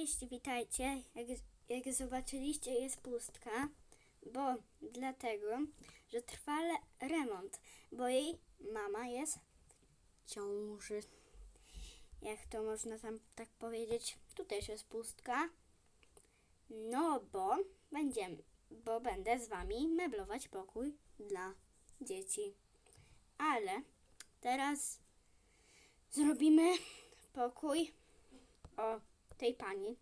Cześć, witajcie. Jak, jak zobaczyliście, jest pustka, bo dlatego, że trwa remont, bo jej mama jest w ciąży. Jak to można tam tak powiedzieć? Tu też jest pustka. No bo będziemy, bo będę z wami meblować pokój dla dzieci. Ale teraz zrobimy pokój o tej pani.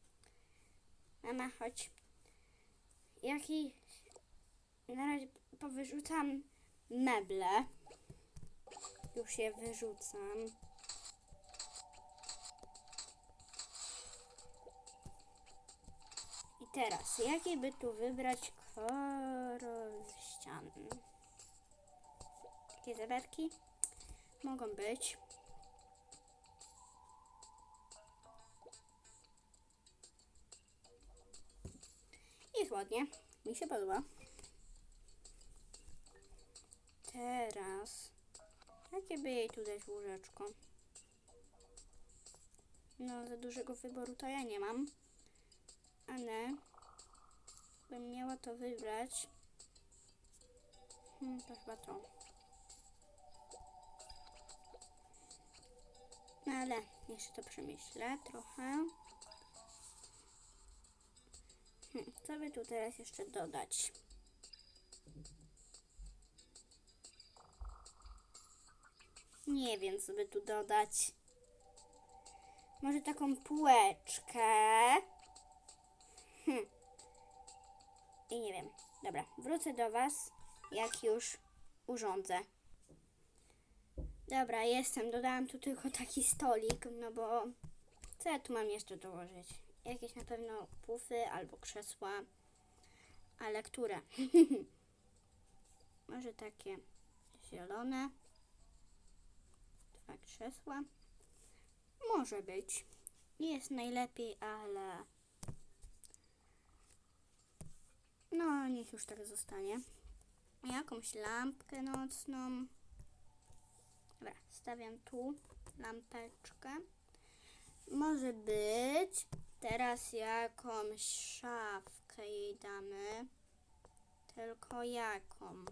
Mama, chodź. Jaki na razie powyrzucam meble. Już je wyrzucam. I teraz, jaki by tu wybrać kolor ścian? Takie zeberki mogą być. Jest ładnie. Mi się podoba. Teraz. Jakie by jej tu dać łóżeczko? No, za dużego wyboru to ja nie mam. Ale bym miała to wybrać. Hmm, to chyba to. No ale jeszcze to przemyślę trochę. Hmm, co by tu teraz jeszcze dodać? Nie wiem, co by tu dodać. Może taką półeczkę. Hmm. I nie wiem. Dobra, wrócę do Was, jak już urządzę. Dobra, jestem. Dodałam tu tylko taki stolik, no bo co ja tu mam jeszcze dołożyć? Jakieś na pewno pufy albo krzesła. Ale które? Może takie zielone. Dwa krzesła. Może być. Nie jest najlepiej, ale... No, niech już tak zostanie. Jakąś lampkę nocną. Dobra, stawiam tu lampeczkę. Może być. Teraz jakąś szafkę jej damy. Tylko jaką?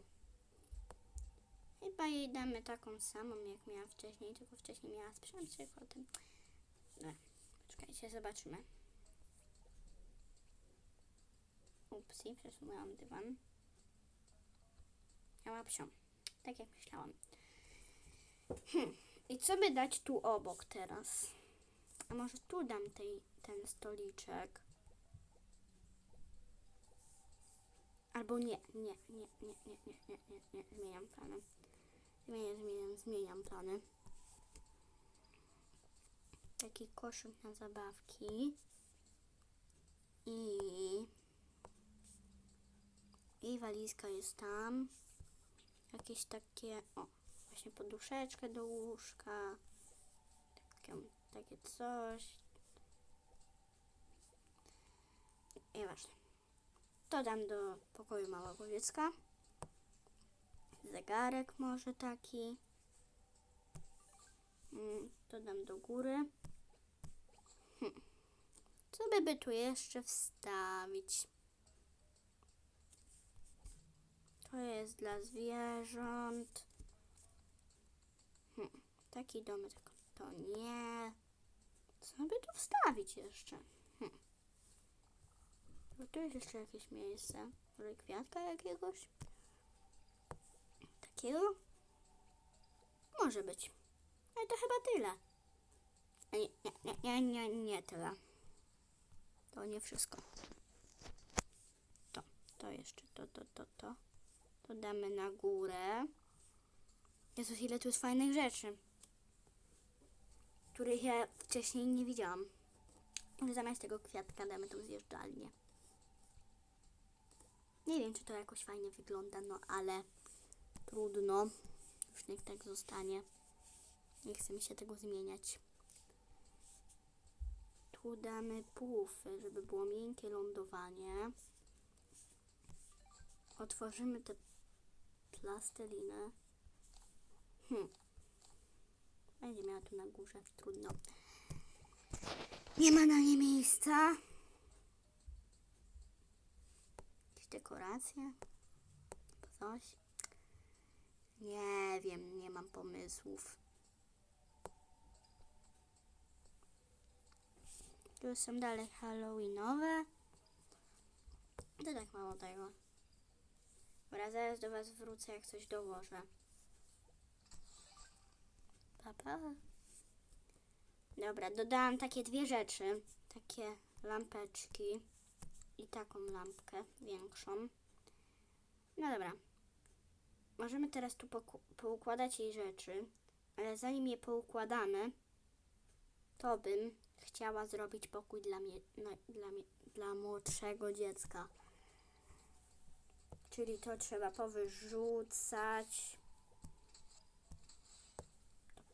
Chyba jej damy taką samą, jak miała wcześniej, tylko wcześniej miała sprzęt tym. No, poczekajcie, zobaczymy. Upsi, przesunęłam dywan. Miała psią. Tak jak myślałam. Hmm. I co by dać tu obok teraz? A może tu dam tej, ten stoliczek? Albo nie, nie, nie, nie, nie, nie, nie, nie, nie, zmieniam plany. Zmieniam, zmieniam, zmieniam plany. Taki koszyk na zabawki. I... I walizka jest tam. Jakieś takie, o, właśnie poduszeczkę do łóżka. Takie, takie coś. Nieważne. To dam do pokoju małego dziecka. Zegarek może taki. Mm, To dam do góry. Hm. Co by, by tu jeszcze wstawić? To jest dla zwierząt. Hm. Taki domek to nie. Wstawić jeszcze? Hm. Bo tu jest jeszcze jakieś miejsce. Może kwiatka jakiegoś? Takiego? Może być. Ale to chyba tyle. Nie, nie, nie, nie, nie tyle. To nie wszystko. To, to jeszcze, to, to, to, to. To damy na górę. Jezus, ile tu jest fajnych rzeczy. Których ja wcześniej nie widziałam. Zamiast tego kwiatka damy tą zjeżdżalnię. Nie wiem, czy to jakoś fajnie wygląda, no ale trudno. Już niech tak zostanie. Nie chce mi się tego zmieniać. Tu damy pufy, żeby było miękkie lądowanie. Otworzymy tę plastelinę. Hmm. Będzie miała tu na górze, trudno. Nie ma na nie miejsca. Jakieś dekoracje? Coś? Nie wiem, nie mam pomysłów. Tu są dalej Halloweenowe. To tak mało tego. Dobra, zaraz do Was wrócę, jak coś dołożę. Pa, pa. Dobra, dodałam takie dwie rzeczy. Takie lampeczki i taką lampkę większą. No dobra. Możemy teraz tu poukładać jej rzeczy, ale zanim je poukładamy, to bym chciała zrobić pokój dla, mnie, no, dla, mnie, dla młodszego dziecka. Czyli to trzeba powyrzucać.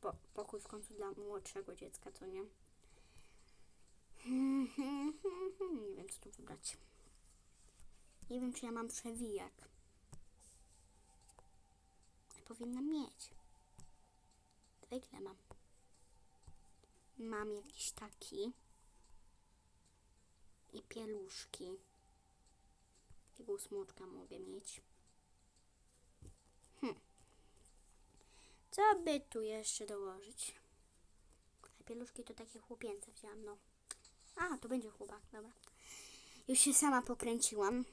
Po, pokój w końcu dla młodszego dziecka, co nie? Nie wiem, co tu wybrać. Nie wiem, czy ja mam przewijak. Powinnam mieć. Zwykle mam. Mam jakiś taki. I pieluszki. Takiego smoczka mogę mieć. Hm. Co by tu jeszcze dołożyć? Pieluszki to takie chłopięce wzięłam, no. A, to będzie chłopak, dobra. Już się sama pokręciłam.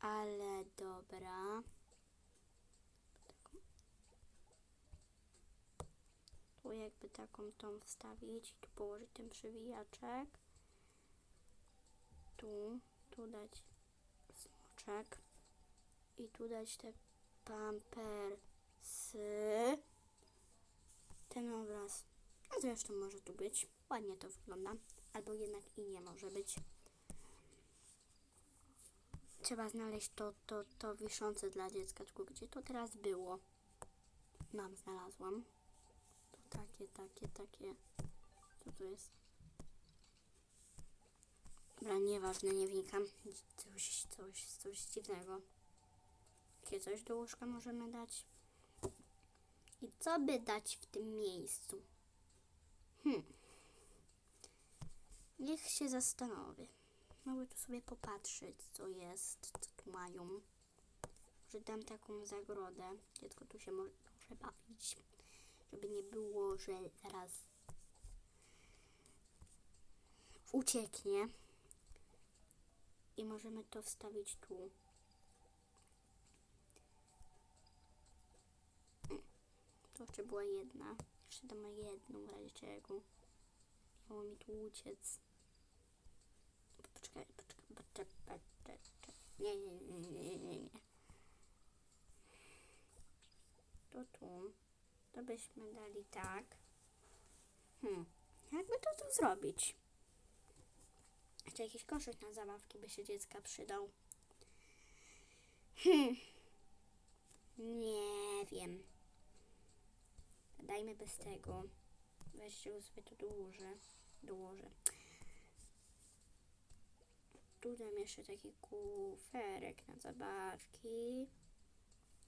Ale dobra. Tu jakby taką tą wstawić, tu położyć ten przewijaczek. Tu, tu dać smoczek. I tu dać te pampersy. Ten obraz. A zresztą może tu być. Ładnie to wygląda. Albo jednak i nie może być. Trzeba znaleźć to, to, to wiszące dla dziecka. Tylko gdzie to teraz było? Mam, znalazłam. To takie, takie, takie. Co to jest? Dobra, nieważne, nie wnikam. Coś, coś, coś dziwnego. Jakie coś do łóżka możemy dać? I co by dać w tym miejscu? Hmm. Niech się zastanowię. Mogę tu sobie popatrzeć, co jest, co tu mają. Może dam taką zagrodę. Dziecko tu się może, bawić. Żeby nie było, że zaraz ucieknie. I możemy to wstawić tu. Jeszcze była jedna. Jeszcze damy jedną w razie czego. Miało mi tu uciec. Poczekaj, poczekaj, poczekaj, poczekaj. Nie, nie, nie, nie, nie, nie. To tu. To byśmy dali tak. Hmm. Jakby to tu zrobić? Jeszcze jakiś koszyk na zabawki by się dziecka przydał. Hmm. Nie wiem. Dajmy bez tego. Weźcie sobie to dołożę. Dołożę. Tu dam jeszcze taki kuferek na zabawki.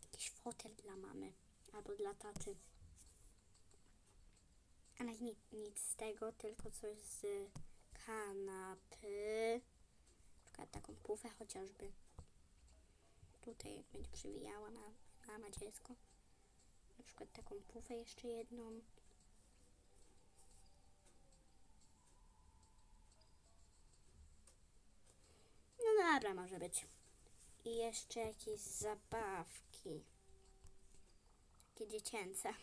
Jakiś fotel dla mamy. Albo dla taty. Ale nic, nic z tego, tylko coś z kanapy. Na przykład taką pufę chociażby. Tutaj będzie przywijała na mama dziecko. Na przykład taką pufę jeszcze jedną. No dobra, może być. I jeszcze jakieś zabawki. Takie dziecięce.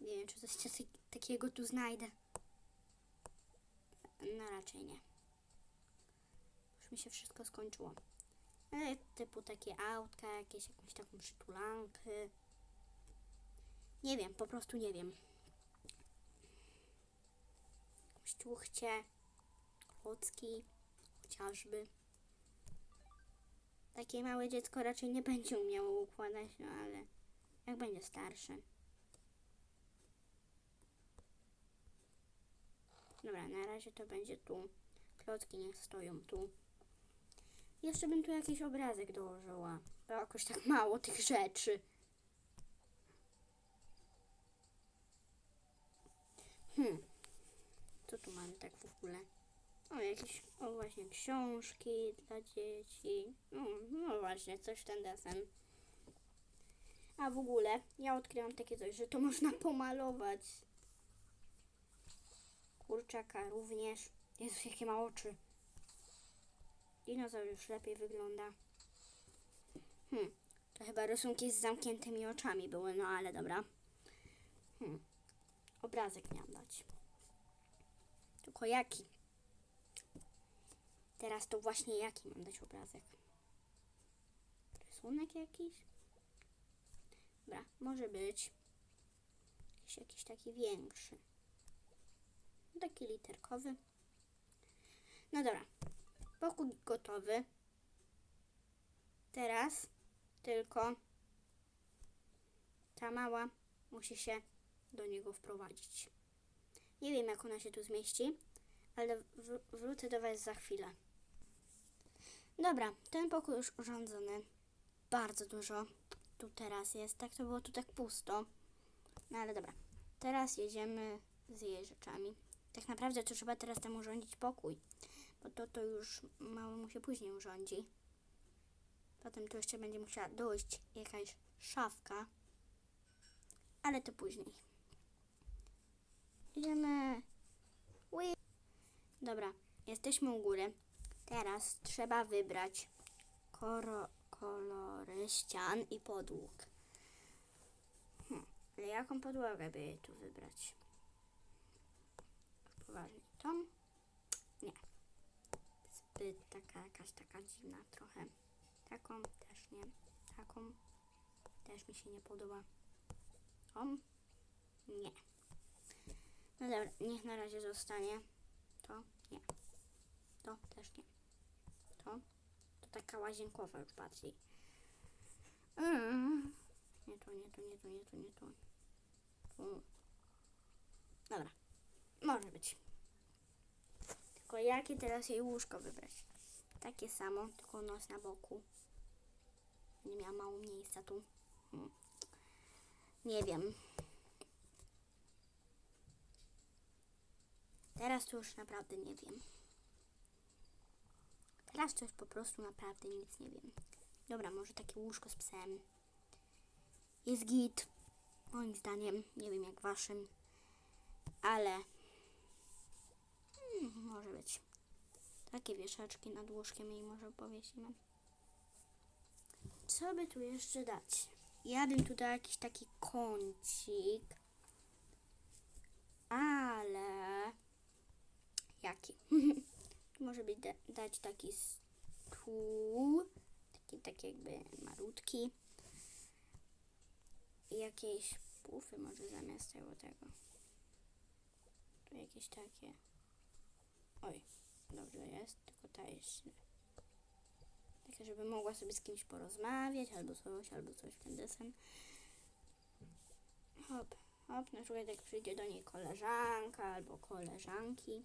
Nie wiem, czy coś takiego tu znajdę. No raczej nie. Już mi się wszystko skończyło. Ale typu takie autka, jakieś jakąś taką przytulankę. Nie wiem, po prostu nie wiem. Jakąś tuchcie, klocki, chociażby. Takie małe dziecko raczej nie będzie umiało układać, no ale jak będzie starsze. Dobra, na razie to będzie tu. Klocki niech stoją tu. Jeszcze bym tu jakiś obrazek dołożyła. Bo jakoś tak mało tych rzeczy. Hmm. Co tu mamy tak w ogóle? O, jakieś, o właśnie, książki dla dzieci. No, no właśnie, coś ten desen. A w ogóle, ja odkryłam takie coś, że to można pomalować. Kurczaka również. Jezus, jakie ma oczy. Dinozaur już lepiej wygląda. Hmm, to chyba rysunki z zamkniętymi oczami były, no ale dobra. Hmm, obrazek miałam dać. Tylko jaki? Teraz to właśnie jaki mam dać obrazek? Rysunek jakiś? Dobra, może być jakiś, jakiś taki większy. Taki literkowy. No dobra, pokój gotowy. Teraz tylko ta mała musi się do niego wprowadzić. Nie wiem, jak ona się tu zmieści, ale wr- wrócę do Was za chwilę. Dobra, ten pokój już urządzony. Bardzo dużo tu teraz jest. Tak to było tu tak pusto. No ale dobra. Teraz jedziemy z jej rzeczami. Tak naprawdę to trzeba teraz tam urządzić pokój. Bo to to już mało mu się później urządzi. Potem tu jeszcze będzie musiała dojść jakaś szafka. Ale to później. Idziemy. Ui. Dobra, jesteśmy u góry. Teraz trzeba wybrać koro, kolory ścian i podłóg. Hmm, ale jaką podłogę by tu wybrać? Poważnie, tą? Nie. Zbyt taka, jakaś taka dziwna trochę. Taką też nie. Taką też mi się nie podoba. Tą? Nie. No dobra, niech na razie zostanie. To nie. To też nie. To? To taka łazienkowa już bardziej. Mm. Nie to, nie to, nie to, nie to, nie to. Tu. Dobra. Może być. Tylko jakie teraz jej łóżko wybrać? Takie samo, tylko nos na boku. Nie miała mało miejsca tu. Hmm. Nie wiem. Teraz to już naprawdę nie wiem. Teraz to już po prostu naprawdę nic nie wiem. Dobra, może takie łóżko z psem. Jest git. Moim zdaniem. Nie wiem jak waszym. Ale hmm, może być. Takie wieszaczki nad łóżkiem jej może powiesimy. Co by tu jeszcze dać? Ja bym tu dał jakiś taki kącik. Ale jaki? Może być da, dać taki stół, taki, taki jakby malutki. I jakieś pufy może zamiast tego tego. Tu jakieś takie. Oj, dobrze jest, tylko ta jest żeby mogła sobie z kimś porozmawiać, albo coś, albo coś w ten desen. Hop, hop, na przykład jak przyjdzie do niej koleżanka albo koleżanki.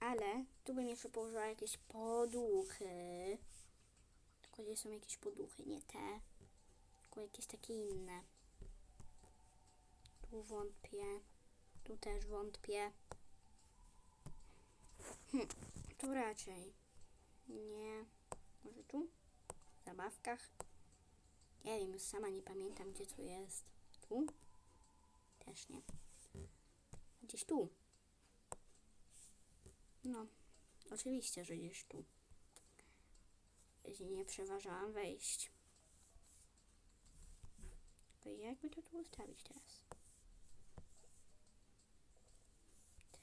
Ale tu bym jeszcze położyła jakieś poduchy. Tylko gdzie są jakieś poduchy, nie te. Tylko jakieś takie inne. Tu wątpię. Tu też wątpię. Hm, tu raczej. Nie. Może tu? W zabawkach? Nie wiem, już sama nie pamiętam, gdzie to jest. Tu? Też nie. Gdzieś tu. No, oczywiście, że gdzieś tu. Nie przeważałam wejść. Jakby to tu ustawić teraz?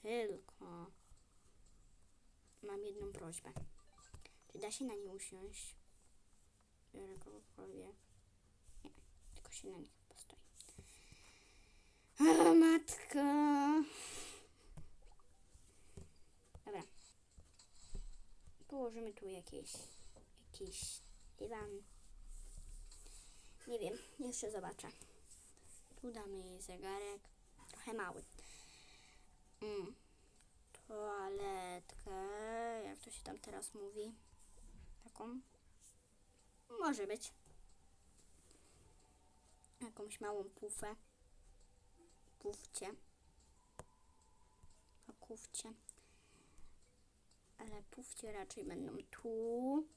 Tylko mam jedną prośbę. Czy da się na nie usiąść? Biorę kogokolwiek. Nie, tylko się na nich postoi. A, matka! Dobra. Położymy tu jakieś, jakiś dywan. Nie wiem, jeszcze zobaczę. Tu damy jej zegarek. Trochę mały. Mm. Toaletkę, jak to się tam teraz mówi? Taką? Może być. Jakąś małą pufę. pufcie. O kufcie. Ale pufcie raczej będą tu.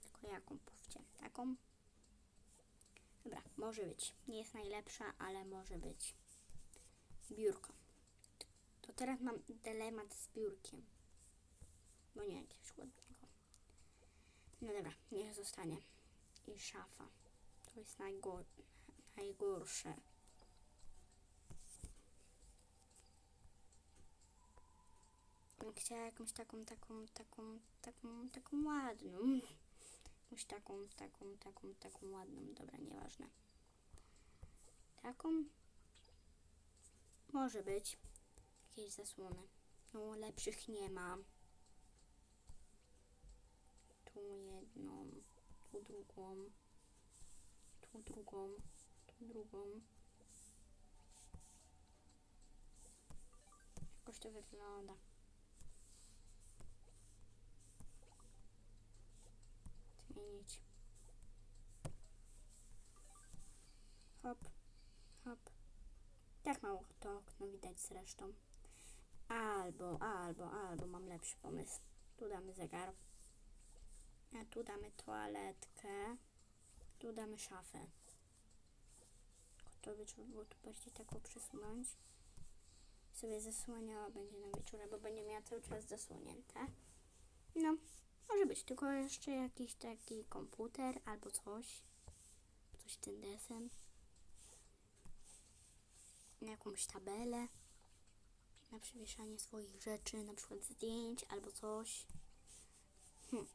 Tylko jaką pufcie? Taką? Dobra, może być. Nie jest najlepsza, ale może być. Biurko. To teraz mam dylemat z biurkiem. Bo nie jakiegoś ładnego. No dobra, niech zostanie. I szafa. To jest najgor najgorsze. Bym Chciała jakąś taką, taką, taką, taką, taką ładną. Jakąś taką, taką, taką, taką ładną. Dobra, nieważne. Taką może być. Jakieś zasłony. No, lepszych nie ma. Tu jedną, tu drugą, tu drugą, tu drugą. Jakoś to wygląda. Zmienić. Hop, hop. Tak mało to okno widać zresztą. Albo, albo, albo mam lepszy pomysł. Tu damy zegar. A tu damy toaletkę. Tu damy szafę. To by trzeba było tu bardziej tak przesunąć. Sobie zasłaniała będzie na wieczór, bo będzie miała cały czas zasłonięte. No, może być. Tylko jeszcze jakiś taki komputer albo coś. Coś tym desem. Jakąś tabelę na przewieszanie swoich rzeczy, na przykład zdjęć albo coś. Hm.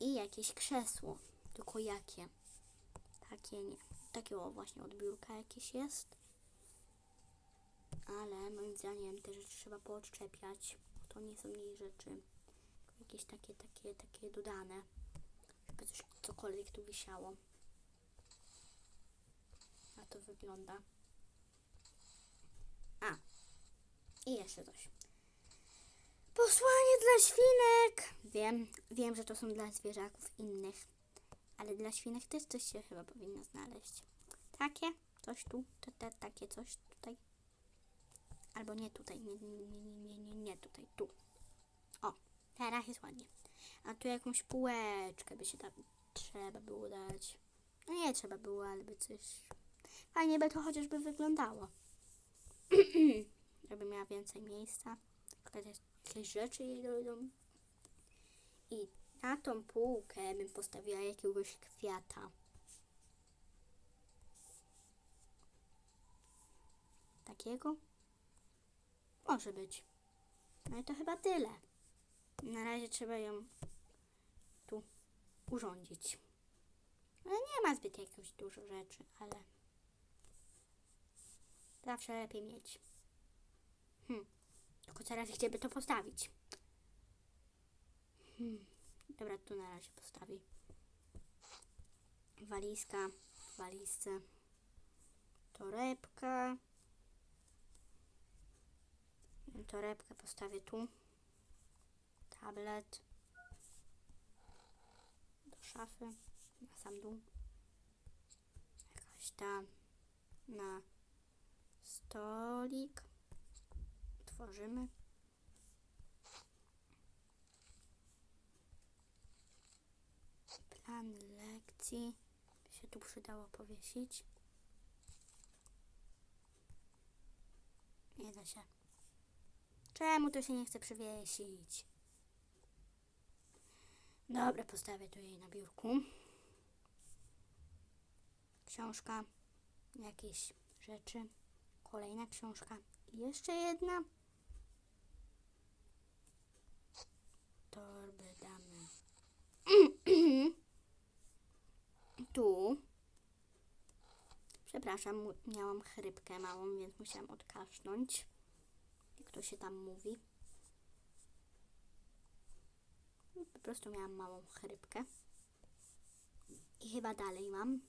I jakieś krzesło. Tylko jakie? Takie nie. Takie o właśnie od biurka jakieś jest. Ale moim zdaniem te rzeczy trzeba poodczepiać. bo To nie są jej rzeczy. Jakieś takie, takie, takie dodane. Żeby coś, cokolwiek tu wisiało. A to wygląda. A, i jeszcze coś. Posłanie dla świnek! Wiem, wiem, że to są dla zwierzaków innych, ale dla świnek też coś się chyba powinno znaleźć. Takie, coś tu, to, te, takie coś tutaj. Albo nie tutaj, nie, nie, nie, nie, nie, nie tutaj, tu. Teraz jest ładnie. A tu jakąś półeczkę by się tam trzeba było dać. No nie trzeba było, ale by coś... Fajnie by to chociażby wyglądało. żeby miała więcej miejsca. Jakieś rzeczy jej dojdą. I na tą półkę bym postawiła jakiegoś kwiata. Takiego? Może być. No i to chyba tyle. Na razie trzeba ją tu urządzić. No nie ma zbyt jakoś dużo rzeczy, ale zawsze lepiej mieć. Hmm. Tylko teraz gdzie by to postawić? Hmm. Dobra, tu na razie postawi. Walizka, walizce. Torebka. Torebkę postawię tu. Tablet. Do szafy. Na sam dół. Jakaś tam na stolik. Tworzymy. Plan lekcji. By się tu przydało powiesić. Nie da się. Czemu to się nie chce przywiesić? Dobra, postawię tu jej na biurku. Książka, jakieś rzeczy. Kolejna książka. I jeszcze jedna. Torby damy. tu. Przepraszam, miałam chrypkę małą, więc musiałam odkasznąć. Jak to się tam mówi. Po prostu miałam małą chrypkę. I chyba dalej mam.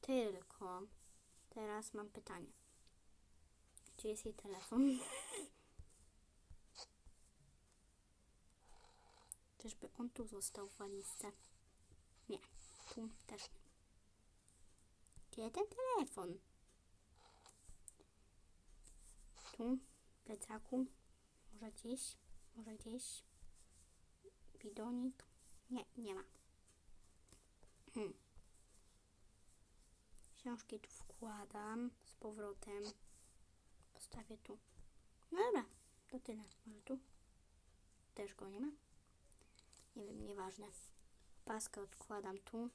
Tylko teraz mam pytanie. Gdzie jest jej telefon? Czyżby on tu został w walizce? Nie, tu też nie. Gdzie ten telefon? Tu, plecaku. Może gdzieś, może gdzieś. Bidonik. Nie, nie ma. Hmm. Książki tu wkładam z powrotem. Postawię tu. No dobra, to tyle. Może tu? Też go nie ma? Nie wiem, nieważne. Paskę odkładam tu.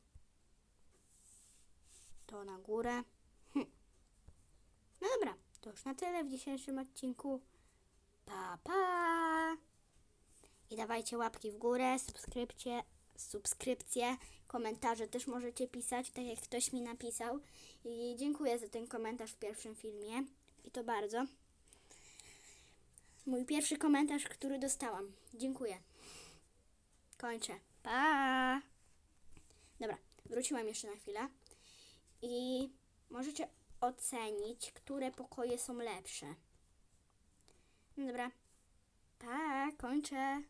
To na górę. Hm. No dobra, to już na tyle w dzisiejszym odcinku. Pa, pa! I dawajcie łapki w górę, subskrypcje, subskrypcje, komentarze też możecie pisać, tak jak ktoś mi napisał. I dziękuję za ten komentarz w pierwszym filmie. I to bardzo. Mój pierwszy komentarz, który dostałam. Dziękuję. Kończę. Pa! Dobra, wróciłam jeszcze na chwilę. I możecie ocenić, które pokoje są lepsze. Dobra. Pa, kończę.